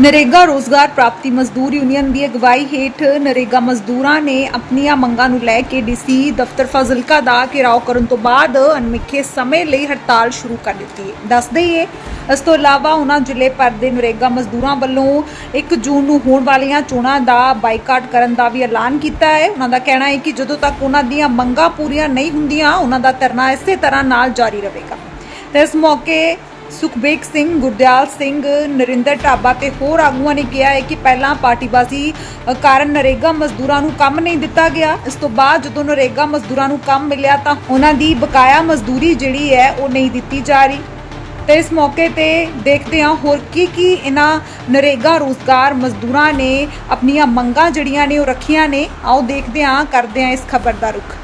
ਨਰੇਗਾ ਰੋਜ਼ਗਾਰ ਪ੍ਰਾਪਤੀ ਮਜ਼ਦੂਰ ਯੂਨੀਅਨ ਦੀ ਅਗਵਾਈ ਹੇਠ ਨਰੇਗਾ ਮਜ਼ਦੂਰਾਂ ਨੇ ਆਪਣੀਆਂ ਮੰਗਾਂ ਨੂੰ ਲੈ ਕੇ ਡੀਸੀ ਦਫ਼ਤਰ ਫਾਜ਼ਿਲਕਾ ਦਾ ਘਿਰਾਓ ਕਰਨ ਤੋਂ ਬਾਅਦ ਅਣਮਿੱਥੇ ਸਮੇਂ ਲਈ ਹੜਤਾਲ ਸ਼ੁਰੂ ਕਰ ਦਿੱਤੀ ਹੈ। ਦੱਸ ਦਈਏ, ਇਸ ਤੋਂ ਇਲਾਵਾ ਉਹਨਾਂ ਜ਼ਿਲ੍ਹੇ ਭਰ ਦੇ ਨਰੇਗਾ ਮਜ਼ਦੂਰਾਂ ਵੱਲੋਂ 1 ਜੂਨ ਨੂੰ ਹੋਣ ਵਾਲੀਆਂ ਚੋਣਾਂ ਦਾ ਬਾਈਕਾਟ ਕਰਨ ਦਾ ਵੀ ਐਲਾਨ ਕੀਤਾ ਹੈ। ਉਹਨਾਂ ਦਾ ਕਹਿਣਾ ਹੈ ਕਿ ਜਦੋਂ ਤੱਕ ਉਹਨਾਂ ਦੀਆਂ ਮੰਗਾਂ ਪੂਰੀਆਂ ਨਹੀਂ ਹੁੰਦੀਆਂ, ਉਹਨਾਂ ਦਾ ਧਰਨਾ ਇਸੇ ਤਰ੍ਹਾਂ ਨਾਲ ਜਾਰੀ ਰਹੇਗਾ। ਤੇ ਇਸ ਮੌਕੇ ਸੁਖਬੀਰ ਸਿੰਘ, ਗੁਰਦਿਆਲ ਸਿੰਘ, ਨਰਿੰਦਰ ਢਾਬਾ ਤੇ ਹੋਰ ਆਗੂਆਂ ਨੇ ਕਿਹਾ ਹੈ ਕਿ ਪਹਿਲਾਂ ਪਾਰਟੀਬਾਜ਼ੀ ਕਾਰਨ ਨਰੇਗਾ ਮਜ਼ਦੂਰਾਂ ਨੂੰ ਕੰਮ ਨਹੀਂ ਦਿੱਤਾ ਗਿਆ। ਇਸ ਤੋਂ ਬਾਅਦ ਜਦੋਂ ਨਰੇਗਾ ਮਜ਼ਦੂਰਾਂ ਨੂੰ ਕੰਮ ਮਿਲਿਆ ਤਾਂ ਉਹਨਾਂ ਦੀ ਬਕਾਇਆ ਮਜ਼ਦੂਰੀ ਜਿਹੜੀ ਹੈ ਉਹ ਨਹੀਂ ਦਿੱਤੀ ਜਾ ਰਹੀ। ਤੇ ਇਸ ਮੌਕੇ ਤੇ ਦੇਖਦੇ ਹਾਂ ਹੋਰ ਕੀ ਕੀ ਇਹਨਾਂ ਨਰੇਗਾ ਰੋਜ਼ਗਾਰ ਮਜ਼ਦੂਰਾਂ ਨੇ ਆਪਣੀਆਂ ਮੰਗਾਂ ਜਿਹੜੀਆਂ ਨੇ ਉਹ ਰੱਖੀਆਂ ਨੇ। ਆਓ ਦੇਖਦੇ ਹਾਂ, ਕਰਦੇ ਹਾਂ ਇਸ ਖਬਰ ਦਾ ਰੁਖ।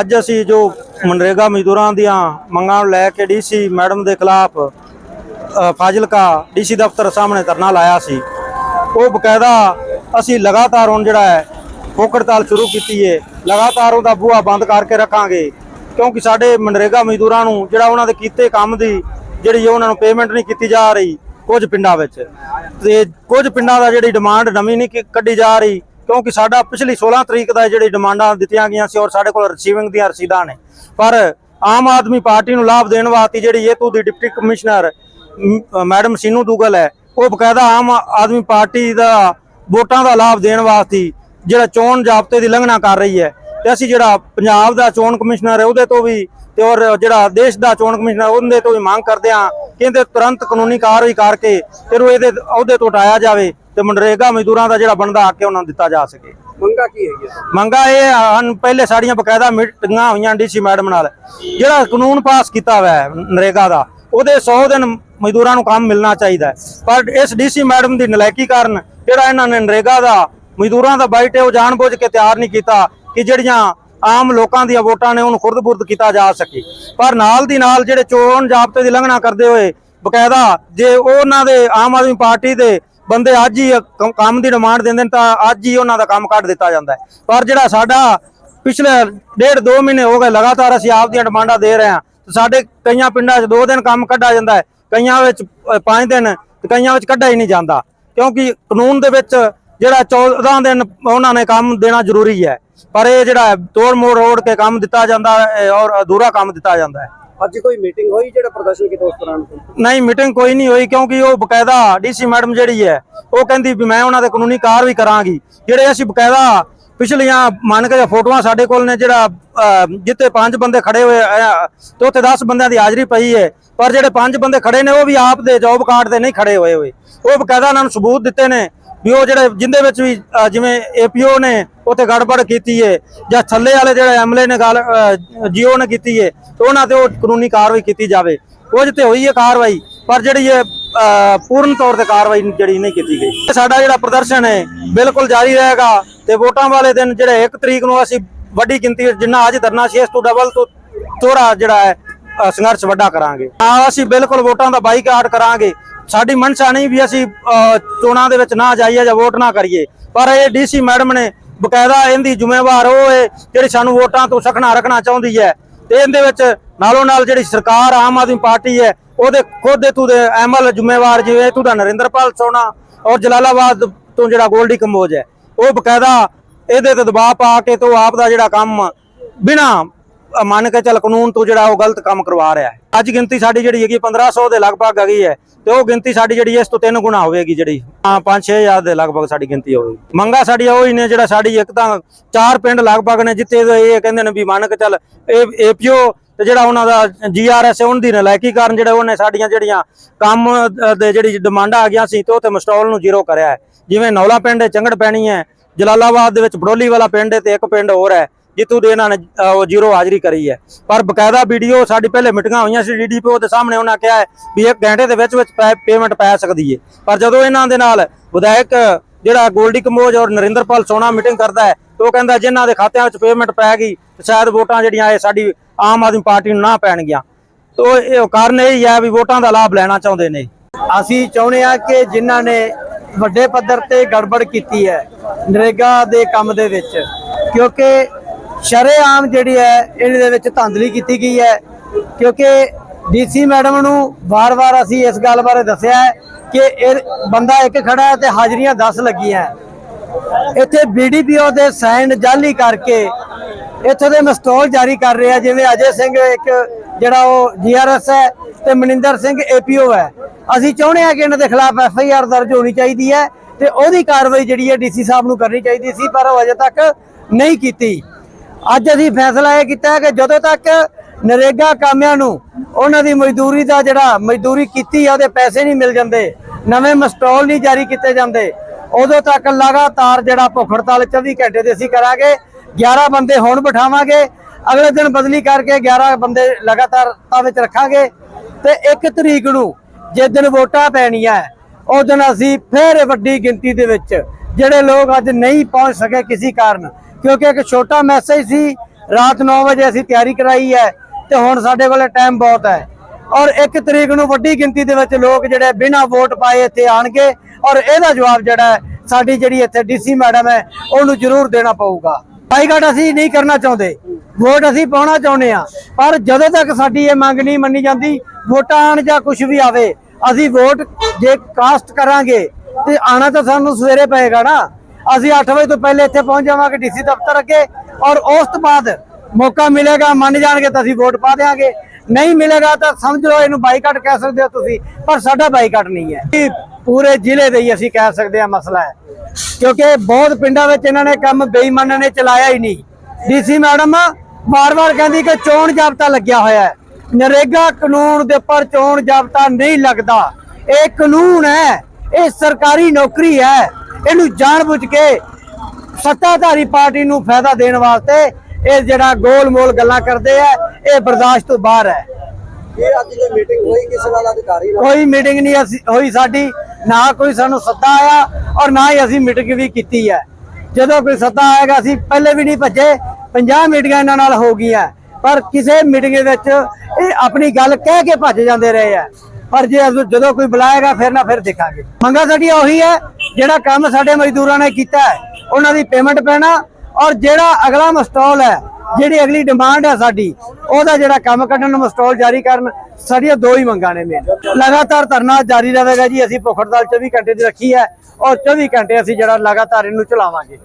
ਅੱਜ ਅਸੀਂ ਜੋ ਮਨਰੇਗਾ ਮਜ਼ਦੂਰਾਂ ਦੀਆਂ ਮੰਗਾਂ ਨੂੰ ਲੈ ਕੇ ਡੀਸੀ ਮੈਡਮ ਦੇ ਖਿਲਾਫ ਅ, ਫਾਜ਼ਿਲਕਾ ਡੀਸੀ ਦਫ਼ਤਰ ਸਾਹਮਣੇ ਧਰਨਾ ਲਾਇਆ ਸੀ। ਉਹ ਬਕਾਇਦਾ ਅਸੀਂ ਲਗਾਤਾਰ ਹੁਣ ਜਿਹੜਾ ਹੈ ਭੁੱਖ ਹੜਤਾਲ ਸ਼ੁਰੂ ਕੀਤੀ ਹੈ ਲਗਾਤਾਰ ਉਹਦਾ ਬੂਹਾ ਬੰਦ ਕਰਕੇ ਰੱਖਾਂਗੇ ਕਿਉਂਕਿ ਸਾਡੇ ਮਨਰੇਗਾ ਮਜ਼ਦੂਰਾਂ ਨੂੰ ਜਿਹੜਾ ਉਹਨਾਂ ਦੇ ਕੀਤੇ ਕੰਮ ਦੀ ਜਿਹੜੀ ਉਹਨਾਂ ਨੂੰ ਪੇਮੈਂਟ ਨਹੀਂ ਕੀਤੀ ਜਾ ਰਹੀ ਕੁਝ ਪਿੰਡਾਂ ਵਿੱਚ। ਤੇ ਕੁਝ ਪਿੰਡਾਂ ਦਾ ਜਿਹੜੀ ਡਿਮਾਂਡ ਨਵੀਂ ਨਹੀਂ ਕੱਢੀ ਜਾ ਰਹੀ ਕਿਉਂਕਿ ਸਾਡਾ ਪਿਛਲੀ 16 ਤਰੀਕ ਦਾ ਜਿਹੜੀ ਡਿਮਾਂਡਾਂ ਦਿੱਤੀਆਂ ਗਈਆਂ ਸੀ ਔਰ ਸਾਡੇ ਕੋਲ ਰਿਸੀਵਿੰਗ ਦੀਆਂ ਰਸੀਦਾਂ ਨੇ। ਪਰ ਆਮ ਆਦਮੀ ਪਾਰਟੀ ਨੂੰ ਲਾਭ ਦੇਣ ਵਾਸਤੇ ਜਿਹੜੀ ਇਹ ਦੀ deputy commissioner madam Seenu Duggal ਹੈ, ਉਹ ਬਕਾਇਦਾ ਆਮ ਆਦਮੀ ਪਾਰਟੀ ਦਾ ਵੋਟਾਂ ਦਾ ਲਾਭ ਦੇਣ ਵਾਸਤੇ ਜਿਹੜਾ ਚੋਣ ਜ਼ਾਬਤੇ ਦੀ ਉਲੰਘਣਾ ਕਰ ਰਹੀ ਹੈ। ਤੇ ਅਸੀਂ ਜਿਹੜਾ ਪੰਜਾਬ ਦਾ ਚੋਣ ਕਮਿਸ਼ਨਰ ਹੈ, ਉਹਦੇ ਤੋਂ ਵੀ ਤੇ ਔਰ ਜਿਹੜਾ ਦੇਸ਼ ਦਾ ਚੋਣ ਕਮਿਸ਼ਨਰ, ਉਹਦੇ ਤੋਂ ਵੀ ਮੰਗ ਕਰਦੇ ਹਾਂ ਕਿ ਇਹਦੇ ਤੁਰੰਤ ਕਾਨੂੰਨੀ ਕਾਰਵਾਈ ਕਰਕੇ ਫਿਰ ਉਹ ਇਹਦੇ ਅਹੁਦੇ ਤੋਂ ਹਟਾਇਆ ਜਾਵੇ। ਤੇ ਮਨਰੇਗਾ ਮਜ਼ਦੂਰਾਂ ਦਾ ਜਿਹੜਾ ਬਣਦਾ ਹੱਕ ਹੈ ਉਹਨਾਂ ਨੂੰ ਦਿੱਤਾ ਜਾ ਸਕੇ। ਮੰਗਾ ਕੀ ਹੈਗੀ ਮੰਗਾ ਇਹ ਹਨ ਪਹਿਲੇ ਸਾਡੀਆਂ ਬਕਾਇਦਾ ਮੀਟਿੰਗਾਂ ਹੋਈਆਂ ਡੀਸੀ ਮੈਡਮ ਨਾਲ। ਜਿਹੜਾ ਕਾਨੂੰਨ ਪਾਸ ਕੀਤਾ ਹੋਇਆ ਹੈ ਨਰੇਗਾ ਦਾ ਉਹਦੇ 100 ਦਿਨ ਮਜ਼ਦੂਰਾਂ ਨੂੰ ਕੰਮ ਮਿਲਣਾ ਚਾਹੀਦਾ। ਪਰ ਇਸ ਡੀਸੀ ਮੈਡਮ ਦੀ ਨਲਾਇਕੀ ਕਾਰਨ ਜਿਹੜਾ ਇਹਨਾਂ ਨੇ ਨਰੇਗਾ ਦਾ ਮਜ਼ਦੂਰਾਂ ਦਾ ਬਾਈਟ ਹੈ ਉਹ ਜਾਣਬੁੱਝ ਕੇ ਤਿਆਰ ਨਹੀਂ ਕੀਤਾ ਕਿ ਜਿਹੜੀਆਂ ਆਮ ਲੋਕਾਂ ਦੀਆਂ ਵੋਟਾਂ ਨੇ ਉਹਨੂੰ ਖੁਰਦ-ਬੁਰਦ ਕੀਤਾ ਜਾ ਸਕੇ। ਪਰ ਨਾਲ ਦੀ ਨਾਲ ਜਿਹੜੇ ਚੋਣ ਜ਼ਾਬਤੇ ਦੀ ਉਲੰਘਣਾ ਕਰਦੇ ਹੋਏ ਬਕਾਇਦਾ ਜੇ ਉਹਨਾਂ ਦੇ ਆਮ ਆਦਮੀ ਪਾਰਟੀ ਦੇ ਬੰਦੇ ਅੱਜ ਹੀ ਕੰਮ ਦੀ ਡਿਮਾਂਡ ਦਿੰਦੇ ਨੇ ਤਾਂ ਅੱਜ ਹੀ ਉਹਨਾਂ ਦਾ ਕੰਮ ਕੱਢ ਦਿੱਤਾ ਜਾਂਦਾ ਹੈ। ਪਰ ਜਿਹੜਾ ਸਾਡਾ ਪਿਛਲੇ ਡੇਢ ਦੋ ਮਹੀਨੇ ਹੋ ਗਏ ਲਗਾਤਾਰ ਅਸੀਂ ਆਪ ਦੀਆਂ ਡਿਮਾਂਡਾਂ ਦੇ ਰਹੇ ਹਾਂ ਸਾਡੇ ਕਈਆਂ ਪਿੰਡਾਂ 'ਚ ਦੋ ਦਿਨ ਕੰਮ ਕੱਢਾ ਜਾਂਦਾ ਹੈ ਕਈਆਂ ਵਿੱਚ ਅ, ਪੰਜ ਦਿਨ ਤੇ ਕਈਆਂ ਵਿੱਚ ਕੱਢਾ ਹੀ ਨਹੀਂ ਜਾਂਦਾ। ਕਿਉਂਕਿ ਕਾਨੂੰਨ ਦੇ ਵਿੱਚ ਜਿਹੜਾ 14 ਦਿਨ ਉਹਨਾਂ ਨੇ ਕੰਮ ਦੇਣਾ ਜ਼ਰੂਰੀ ਹੈ। ਪਰ ਇਹ ਜਿਹੜਾ ਤੋੜ ਮੋੜ ਰੋੜ ਕੇ ਕੰਮ ਦਿੱਤਾ ਜਾਂਦਾ ਹੈ ਔਰ ਅਧੂਰਾ ਕੰਮ ਦਿੱਤਾ ਜਾਂਦਾ ਹੈ। ਅੱਜ ਕੋਈ ਮੀਟਿੰਗ ਹੋਈ ਜਿਹੜਾ ਪ੍ਰਦਰਸ਼ਨ ਕੀਤਾ ਉਸ ਦੌਰਾਨ ਨਹੀਂ ਮੀਟਿੰਗ ਕੋਈ ਨਹੀਂ ਹੋਈ ਕਿਉਂਕਿ ਉਹ ਬਕਾਇਦਾ ਡੀਸੀ ਮੈਡਮ ਜਿਹੜੀ ਹੈ ਉਹ ਕਹਿੰਦੀ ਵੀ ਮੈਂ ਉਹਨਾਂ ਦੇ ਕਾਨੂੰਨੀ ਕਾਰਵਾਈ ਕਰਾਂਗੀ। ਜਿਹੜੇ ਅਸੀਂ ਬਕਾਇਦਾ ਪਿਛਲੀਆਂ ਮੰਨ ਕੇ ਫੋਟੋਆਂ ਸਾਡੇ ਕੋਲ ਨੇ ਜਿਹੜਾ ਅਹ, ਜਿੱਥੇ ਪੰਜ ਬੰਦੇ ਖੜੇ ਹੋਏ ਤੇ ਉੱਥੇ 10 ਬੰਦਿਆਂ ਦੀ ਹਾਜ਼ਰੀ ਪਈ ਹੈ ਪਰ ਜਿਹੜੇ ਪੰਜ ਬੰਦੇ ਖੜੇ ਨੇ ਉਹ ਵੀ ਆਪ ਦੇ ਜੌਬ ਕਾਰਡ ਤੇ ਨਹੀਂ ਖੜੇ ਹੋਏ ਹੋਏ। ਉਹ ਬਕਾਇਦਾ ਉਹਨਾਂ ਨੂੰ ਸਬੂਤ ਦਿੱਤੇ ਨੇ ਵੀ ਉਹ ਜਿਹੜੇ ਜਿੰਦੇ ਵਿੱਚ ਵੀ ਅਹ, ਜਿਵੇਂ ਏਪੀਓ ਨੇ ਉੱਥੇ ਗੜਬੜ ਕੀਤੀ ਹੈ ਜਾਂ ਥੱਲੇ ਵਾਲੇ ਜਿਹੜੇ ਐਮਐਲਏ ਨੇ ਗੱਲ ਜੀਓ ਨੇ ਕੀਤੀ ਹੈ ਤੇ ਉਹਨਾਂ ਤੇ ਉਹ ਕਾਨੂੰਨੀ ਕਾਰਵਾਈ ਕੀਤੀ ਜਾਵੇ। ਕੁਝ ਤੇ ਹੋਈ ਹੈ ਕਾਰਵਾਈ ਪਰ ਜਿਹੜੀ ਇਹ ਪੂਰਨ ਤੌਰ ਤੇ ਕਾਰਵਾਈ ਜਿਹੜੀ ਨਹੀਂ ਕੀਤੀ ਗਈ। ਸਾਡਾ ਜਿਹੜਾ ਪ੍ਰਦਰਸ਼ਨ ਹੈ ਬਿਲਕੁਲ ਜਾਰੀ ਰਹੇਗਾ ਤੇ ਵੋਟਾਂ ਵਾਲੇ ਦਿਨ ਜਿਹੜੇ 1 ਤਰੀਕ ਨੂੰ ਅਸੀਂ ਵੱਡੀ ਗਿਣਤੀ ਵਿੱਚ ਜਿੰਨਾ ਅੱਜ ਧਰਨਾ ਸੀ ਇਸ ਤੋਂ ਡਬਲ ਤੋਂ ਥੋੜਾ ਜਿਹੜਾ ਹੈ ਸੰਘਰਸ਼ ਵੱਡਾ ਕਰਾਂਗੇ। ਹਾਂ ਅਸੀਂ ਬਿਲਕੁਲ ਵੋਟਾਂ ਦਾ ਬਾਈਕਾਟ ਕਰਾਂਗੇ ਸਾਡੀ ਮਨਸ਼ਾ ਨਹੀਂ ਵੀ ਅਸੀਂ ਚੋਣਾਂ ਦੇ ਵਿੱਚ ਨਾ ਜਾਈਏ ਜਾਂ ਵੋਟ ਨਾ ਕਰੀਏ। ਪਰ ਇਹ ਡੀਸੀ ਮੈਡਮ ਨੇ ਬਕਾਇਦਾ ਇਹਦੀ ਜ਼ਿੰਮੇਵਾਰ ਉਹ ਹੈ ਜਿਹੜੀ ਸਾਨੂੰ ਵੋਟਾਂ ਤੋਂ ਸਖਣਾ ਰੱਖਣਾ ਚਾਹੁੰਦੀ ਹੈ। ਤੇ ਇਹਦੇ ਵਿੱਚ ਨਾਲੋਂ ਨਾਲ ਜਿਹੜੀ ਸਰਕਾਰ ਆਮ ਆਦਮੀ ਪਾਰਟੀ ਹੈ, ਉਹਦੇ ਖੁਦ ਇਥੋਂ ਦੇ ਐਮਐਲ ਜ਼ਿੰਮੇਵਾਰ ਜਿਵੇਂ ਇਥੋਂ ਦਾ ਨਰਿੰਦਰਪਾਲ ਸੋਨਾ ਔਰ ਜਲਾਲਾਬਾਦ ਤੋਂ ਜਿਹੜਾ ਗੋਲਡੀ ਕੰਬੋਜ ਹੈ, ਉਹ ਬਕਾਇਦਾ ਇਹਦੇ ਤੇ ਦਬਾਅ ਪਾ ਕੇ ਤੋਂ ਆਪ ਦਾ ਜਿਹੜਾ ਕੰਮ ਬਿਨਾ ਮੰਨ ਕੇ ਚੱਲ ਕਾਨੂੰਨ ਤੋਂ ਜਿਹੜਾ ਉਹ ਗਲਤ ਕੰਮ ਕਰਵਾ ਰਿਹਾ ਹੈ। ਅੱਜ ਗਿਣਤੀ ਸਾਡੀ ਜਿਹੜੀ ਹੈਗੀ 1500 ਦੇ ਲਗਭਗ ਹੈਗੀ ਹੈ ਤੇ ਉਹ ਗਿਣਤੀ ਸਾਡੀ ਜਿਹੜੀ ਇਸ ਤੋਂ ਤਿੰਨ ਗੁਣਾ ਹੋਵੇਗੀ ਜਿਹੜੀ। ਹਾਂ 5-6000 ਦੇ ਲਗਭਗ ਸਾਡੀ ਗਿਣਤੀ ਹੋਵੇਗੀ। ਮੰਗਾ ਸਾਡੀ ਉਹ ਹੀ ਨੇ ਜਿਹੜਾ ਸਾਡੀ ਇੱਕ ਤਾਂ ਚਾਰ ਪਿੰਡ ਲਗਭਗ ਨੇ ਜਿੱਥੇ ਇਹ ਕਹਿੰਦੇ ਨੇ ਵੀ ਮੰਨ ਕੇ ਚੱਲ ਇਹ ਏਪੀਓ ਤੇ ਜਿਹੜਾ ਉਹਨਾਂ ਦਾ ਜੀਆਰਐਸ ਉਹਨਾਂ ਦੀ ਨਲਾਇਕੀ ਕਾਰਨ ਜਿਹੜਾ ਉਹਨੇ ਸਾਡੀਆਂ ਜਿਹੜੀਆਂ ਕੰਮ ਦੇ ਜਿਹੜੀ ਡਿਮਾਂਡਾਂ ਆ ਗਈਆਂ ਸੀ ਤੇ ਉਹ ਤੇ ਮਸਟੋਲ ਨੂੰ ਜ਼ੀਰੋ ਕਰਿਆ ਹੈ। ਜਿਵੇਂ ਨੌਲਾ ਪਿੰਡ ਚੰਗੜ ਪੈਣੀ ਹੈ, ਜਲਾਲਾਬਾਦ ਦੇ ਵਿੱਚ ਬੜੋਲੀ ਵਾਲਾ ਪਿੰਡ ਹੈ ਤੇ ਇੱਕ ਪਿੰਡ ਹੋਰ ਹੈ। ਜਿੱਥੋਂ ਦੇ ਇਹਨਾਂ ਨੇ ਉਹ ਜ਼ੀਰੋ ਹਾਜ਼ਰੀ ਕਰੀ ਹੈ। ਪਰ ਬਕਾਇਦਾ ਵੀਡੀਓ ਸਾਡੀ ਪਹਿਲੇ ਮੀਟਿੰਗਾਂ ਹੋਈਆਂ ਸੀ ਡੀਡੀਪੀਓ ਦੇ ਸਾਹਮਣੇ ਉਹਨਾਂ ਕਿਹਾ ਹੈ ਵੀ ਇੱਕ ਘੰਟੇ ਦੇ ਵਿੱਚ ਵਿੱਚ ਪੇਮੈਂਟ ਪੈ ਸਕਦੀ ਹੈ। ਪਰ ਜਦੋਂ ਇਹਨਾਂ ਦੇ ਨਾਲ ਵਿਧਾਇਕ ਜਿਹੜਾ ਗੋਲਡੀ ਕੰਬੋਜ ਔਰ ਨਰਿੰਦਰਪਾਲ ਸੋਨਾ ਮੀਟਿੰਗ ਕਰਦਾ ਹੈ ਉਹ ਕਹਿੰਦਾ ਜਿਨ੍ਹਾਂ ਦੇ ਖਾਤਿਆਂ ਵਿੱਚ ਪੇਮੈਂਟ ਪੈ ਗਈ ਸ਼ਾਇਦ ਵੋਟਾਂ ਜਿਹੜੀਆਂ ਇਹ ਸਾਡੀ ਆਮ ਆਦਮੀ ਪਾਰਟੀ ਨੂੰ ਨਾ ਪੈਣਗੀਆਂ। ਤੋ ਇਹ ਕਾਰਨ ਇਹ ਹੀ ਹੈ ਵੀ ਵੋਟਾਂ ਦਾ ਲਾਭ ਲੈਣਾ ਚਾਹੁੰਦੇ ਨੇ। ਅਸੀਂ ਚਾਹੁੰਦੇ ਆ ਕਿ ਜਿਨ੍ਹਾਂ ਨੇ ਵੱਡੇ ਪੱਧਰ ਤੇ ਗੜਬੜ ਕੀਤੀ ਹੈ ਨਰੇਗਾ ਦੇ ਕੰਮ ਦੇ ਵਿੱਚ, ਕਿਉਂਕਿ ਸ਼ਰੇਆਮ ਜਿਹੜੀ ਹੈ ਇਹਨਾਂ ਦੇ ਵਿੱਚ ਧਾਂਦਲੀ ਕੀਤੀ ਗਈ ਹੈ। ਕਿਉਂਕਿ ਡੀਸੀ ਮੈਡਮ ਨੂੰ ਵਾਰ-ਵਾਰ ਅਸੀਂ ਇਸ ਗੱਲ ਬਾਰੇ ਦੱਸਿਆ ਹੈ ਕਿ ਇਹ ਬੰਦਾ ਇੱਕ ਖੜਾ ਹੈ ਤੇ ਹਾਜ਼ਰੀਆਂ 10 ਲੱਗੀਆਂ ਇੱਥੇ ਬੀਡੀਪੀਓ ਦੇ ਸਾਈਨ ਜਾਲੀ ਕਰਕੇ ਇੱਥੋਂ ਦੇ ਮਸਟੋਲ ਜਾਰੀ ਕਰ ਰਿਹਾ, ਜਿਵੇਂ ਅਜੇ ਸਿੰਘ ਇੱਕ ਜਿਹੜਾ ਉਹ ਜੀਆਰਐਸ ਹੈ ਤੇ ਮਨਿੰਦਰ ਸਿੰਘ ਏਪੀਓ ਹੈ। ਅਸੀਂ ਚਾਹੁੰਦੇ ਹਾਂ ਕਿ ਇਹਨਾਂ ਦੇ ਖਿਲਾਫ ਐਫ ਆਈ ਆਰ ਦਰਜ ਹੋਣੀ ਚਾਹੀਦੀ ਹੈ ਤੇ ਉਹਦੀ ਕਾਰਵਾਈ ਜਿਹੜੀ ਹੈ ਡੀਸੀ ਸਾਹਿਬ ਨੂੰ ਕਰਨੀ ਚਾਹੀਦੀ ਸੀ, ਪਰ ਉਹ ਅਜੇ ਤੱਕ ਨਹੀਂ ਕੀਤੀ। ਅੱਜ ਅਸੀਂ ਫੈਸਲਾ ਇਹ ਕੀਤਾ ਹੈ ਕਿ ਜਦੋਂ ਤੱਕ ਨਰੇਗਾ ਕਾਮਿਆਂ ਨੂੰ ਉਹਨਾਂ ਦੀ ਮਜ਼ਦੂਰੀ ਦਾ ਜਿਹੜਾ ਮਜ਼ਦੂਰੀ ਕੀਤੀ ਆ ਉਹਦੇ ਪੈਸੇ ਨਹੀਂ ਮਿਲ ਜਾਂਦੇ ਨਵੇਂ ਮਸਟੋਲ ਨਹੀਂ ਜਾਰੀ ਕੀਤੇ ਜਾਂਦੇ ਉਦੋਂ ਤੱਕ ਲਗਾਤਾਰ ਜਿਹੜਾ ਭੁੱਖ ਹੜਤਾਲ 24 ਘੰਟੇ ਦੇ ਅਸੀਂ ਕਰਾਂਗੇ 11 ਬੰਦੇ ਹੁਣ ਬਿਠਾਵਾਂਗੇ ਅਗਲੇ ਦਿਨ ਬਦਲੀ ਕਰਕੇ 11 ਬੰਦੇ ਲਗਾਤਾਰ ਤਾ ਵਿੱਚ ਰੱਖਾਂਗੇ ਤੇ 1 ਤਰੀਕ ਨੂੰ ਜਿਸ ਦਿਨ ਵੋਟਾਂ ਪੈਣੀਆਂ ਹੈ, ਉਸ ਦਿਨ ਅਸੀਂ ਫੇਰ ਵੱਡੀ ਗਿਣਤੀ ਦੇ ਵਿੱਚ ਜਿਹੜੇ ਲੋਕ ਅੱਜ ਨਹੀਂ ਪਹੁੰਚ ਸਕੇ ਕਿਸੇ ਕਾਰਨ ਕਿਉਂਕਿ ਇੱਕ ਛੋਟਾ ਮੈਸੇਜ ਸੀ, ਰਾਤ 9 ਵਜੇ ਅਸੀਂ ਤਿਆਰੀ ਕਰਾਈ ਹੈ ਤੇ ਹੁਣ ਸਾਡੇ ਕੋਲ ਟਾਈਮ ਬਹੁਤ ਹੈ। ਔਰ ਇੱਕ ਤਰੀਕ ਨੂੰ ਵੱਡੀ ਗਿਣਤੀ ਦੇ ਵਿੱਚ ਲੋਕ ਜਿਹੜੇ ਬਿਨਾਂ ਵੋਟ ਪਾਏ ਇੱਥੇ ਆਣਗੇ ਔਰ ਇਹਦਾ ਜਵਾਬ ਜਿਹੜਾ ਸਾਡੀ ਜਿਹੜੀ ਇੱਥੇ ਡੀਸੀ ਮੈਡਮ ਹੈ, ਉਹਨੂੰ ਜ਼ਰੂਰ ਦੇਣਾ ਪਊਗਾ। ਬਾਈਕਾਟ ਅਸੀਂ ਨਹੀਂ ਕਰਨਾ ਚਾਹੁੰਦੇ। ਵੋਟ ਅਸੀਂ ਪਾਉਣਾ ਚਾਹੁੰਦੇ ਆ ਪਰ ਜਦੋਂ ਤੱਕ ਸਾਡੀ ਇਹ ਮੰਗ ਨਹੀਂ ਮੰਨੀ ਜਾਂਦੀ, ਵੋਟਾਂ ਆਣ ਜਾਂ ਕੁਝ ਵੀ ਆਵੇ, ਅਸੀਂ ਵੋਟ ਜੇ ਕਾਸਟ ਕਰਾਂਗੇ ਤੇ ਆਣਾ ਤਾਂ ਸਾਨੂੰ ਸਵੇਰੇ ਪਏਗਾ ਨਾ। ਅਸੀਂ 8 ਵਜੇ ਤੋਂ ਪਹਿਲੇ ਇੱਥੇ ਪਹੁੰਚ ਜਾਵਾਂਗੇ ਡੀਸੀ ਦਫ਼ਤਰ ਅੱਗੇ ਔਰ ਉਸ ਤੋਂ ਬਾਅਦ ਮੌਕਾ ਮਿਲੇਗਾ, ਮੰਨ ਜਾਣਗੇ ਤਾਂ ਅਸੀਂ ਵੋਟ ਪਾ ਦੇਾਂਗੇ ਨਹੀਂ ਮਿਲੇਗਾ ਤਾਂ ਸਮਝ ਲਓ ਇਹਨੂੰ ਬਾਈਕਾਟ ਕਹਿ ਸਕਦੇ ਹੋ ਤੁਸੀਂ, ਪਰ ਸਾਡਾ ਬਾਈਕਾਟ ਨਹੀਂ ਹੈ। ਪੂਰੇ ਜ਼ਿਲ੍ਹੇ ਦੇ ਹੀ ਅਸੀਂ ਕਹਿ ਸਕਦੇ ਹਾਂ ਮਸਲਾ ਹੈ। ਕਿਉਂਕਿ ਬਹੁਤ ਪਿੰਡਾਂ ਵਿੱਚ ਇਹਨਾਂ ਨੇ ਕੰਮ ਬੇਈਮਾਨਾਂ ਨੇ ਚਲਾਇਆ ਹੀ ਨਹੀਂ। ਡੀਸੀ ਮੈਡਮ ਵਾਰ-ਵਾਰ ਕਹਿੰਦੀ ਕਿ ਚੋਣ ਜਾਬਤਾ ਲੱਗਿਆ ਹੋਇਆ ਹੈ। ਨਰੇਗਾ ਕਾਨੂੰਨ ਦੇ ਉੱਪਰ ਚੋਣ ਜਾਬਤਾ ਨਹੀਂ ਲੱਗਦਾ। ਇਹ ਕਾਨੂੰਨ ਹੈ, ਇਹ ਸਰਕਾਰੀ ਨੌਕਰੀ ਹੈ। ਇਹਨੂੰ ਜਾਣਬੁੱਝ ਕੇ ਸੱਤਾਧਾਰੀ ਪਾਰਟੀ ਨੂੰ ਫਾਇਦਾ ਦੇਣ ਵਾਸਤੇ ਇਹ ਜਿਹੜਾ ਗੋਲ-ਮੋਲ ਗੱਲਾਂ ਕਰਦੇ ਆ ਇਹ ਬਰਦਾਸ਼ਤ ਤੋਂ ਬਾਹਰ ਹੈ। ਇਹ ਅੱਜ ਜੇ ਮੀਟਿੰਗ ਹੋਈ ਕਿਸੇ ਨਾਲ ਅਧਿਕਾਰੀ ਨਾਲ? ਕੋਈ ਮੀਟਿੰਗ ਨਹੀਂ ਅਸੀਂ ਹੋਈ ਸਾਡੀ ਨਾ ਕੋਈ ਸਾਨੂੰ ਸੱਦਾ ਆਇਆ ਔਰ ਨਾ ਹੀ ਅਸੀਂ ਮੀਟਿੰਗ ਵੀ ਕੀਤੀ ਹੈ। ਜਦੋਂ ਕੋਈ ਸੱਦਾ ਆਏਗਾ ਅਸੀਂ ਪਹਿਲੇ ਵੀ ਨਹੀਂ ਭੱਜੇ 50 ਮੀਟਿੰਗਾਂ ਇਹਨਾਂ ਨਾਲ ਹੋ ਗਈਆਂ। ਪਰ ਕਿਸੇ ਮੀਟਿੰਗ ਵਿੱਚ ਇਹ ਆਪਣੀ ਗੱਲ ਕਹਿ ਕੇ ਭੱਜ ਜਾਂਦੇ ਰਹੇ ਆ। ਪਰ ਜੇ ਜਦੋਂ ਕੋਈ ਬੁਲਾਏਗਾ ਫਿਰ ਨਾ ਫਿਰ ਦੇਖਾਂਗੇ। ਮੰਗਾ ਸਾਡੀ ਉਹੀ ਹੈ ਜਿਹੜਾ ਕੰਮ ਸਾਡੇ ਮਜ਼ਦੂਰਾਂ ਨੇ ਕੀਤਾ ਹੈ, ਉਹਨਾਂ ਦੀ ਪੇਮੈਂਟ ਪੈਣਾ ਔਰ ਜਿਹੜਾ ਅਗਲਾ ਮਸਟੋਲ ਹੈ, ਜਿਹੜੀ ਅਗਲੀ ਡਿਮਾਂਡ ਹੈ ਸਾਡੀ, ਉਹਦਾ ਜਿਹੜਾ ਕੰਮ ਕੱਢਣ ਨੂੰ ਜਾਰੀ ਕਰਨ, ਸਾਡੀਆਂ ਦੋ ਹੀ ਮੰਗਾਂ ਨੇ ਮੇਨ ਲਗਾਤਾਰ ਧਰਨਾ ਜਾਰੀ ਰਹੇਗਾ ਜੀ, ਅਸੀਂ ਭੁੱਖ ਹੜਤਾਲ 24 ਘੰਟੇ ਦੀ ਰੱਖੀ ਹੈ ਔਰ 24 ਘੰਟੇ ਅਸੀਂ ਜਿਹੜਾ ਲਗਾਤਾਰ ਇਹਨੂੰ ਚਲਾਵਾਂਗੇ।